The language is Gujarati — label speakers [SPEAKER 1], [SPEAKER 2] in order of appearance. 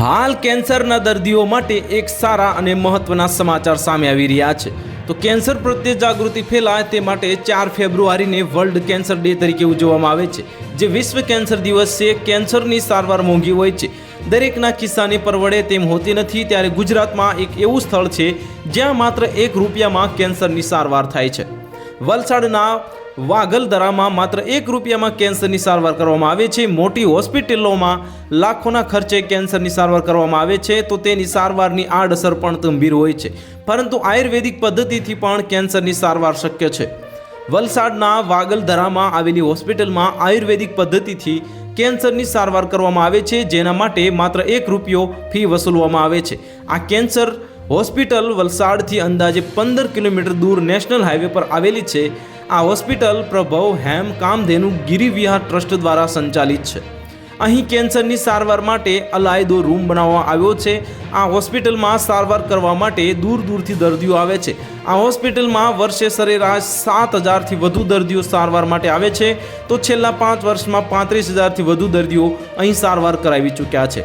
[SPEAKER 1] હાલ કેન્સરના દર્દીઓ માટે એક સારા અને મહત્વના સમાચાર સામે આવી રહ્યા છે. તો કેન્સર પ્રત્યે જાગૃતિ ફેલાય તે માટે ચાર ફેબ્રુઆરીને વર્લ્ડ કેન્સર ડે તરીકે ઉજવવામાં આવે છે, જે વિશ્વ કેન્સર દિવસ છે કેન્સરની સારવાર મોંઘી હોય છે. દરેકના કિસ્સાને પરવડે તેમ હોતી નથી, ત્યારે ગુજરાતમાં એક એવું સ્થળ છે જ્યાં માત્ર એક રૂપિયામાં કેન્સરની સારવાર થાય છે. વલસાડના વાગલદરામાં માત્ર એક રૂપિયામાં કેન્સરની સારવાર કરવામાં આવે છે. મોટી હોસ્પિટલોમાં લાખોના ખર્ચે કેન્સરની સારવાર કરવામાં આવે છે તો તેની સારવારની આડઅસર પણ ગંભીર હોય છે. પરંતુ આયુર્વેદિક પદ્ધતિથી પણ કેન્સરની સારવાર શક્ય છે. વલસાડના વાગલધરામાં આવેલી હોસ્પિટલમાં આયુર્વેદિક પદ્ધતિથી કેન્સરની સારવાર કરવામાં આવે છે. જેના માટે માત્ર એક રૂપિયો ફી વસૂલવામાં આવે છે. આ કેન્સર હોસ્પિટલ વલસાડથી અંદાજે પંદર કિલોમીટર દૂર નેશનલ હાઈવે પર આવેલી છે. આ હોસ્પિટલ પ્રભવ હેમ કામધેનુ ગિરિવિહાર ટ્રસ્ટ દ્વારા સંચાલિત છે. અહીં કેન્સરની સારવાર માટે અલાયદો રૂમ બનાવવામાં આવ્યો છે. આ હોસ્પિટલમાં સારવાર કરવા માટે દૂર દૂરથી દર્દીઓ આવે છે. આ હોસ્પિટલમાં વર્ષે સરેરાશ સાત હજારથી વધુ દર્દીઓ સારવાર માટે આવે છે. તો છેલ્લા પાંચ વર્ષમાં પાંત્રીસ હજારથી વધુ દર્દીઓ અહીં સારવાર કરાવી ચૂક્યા છે.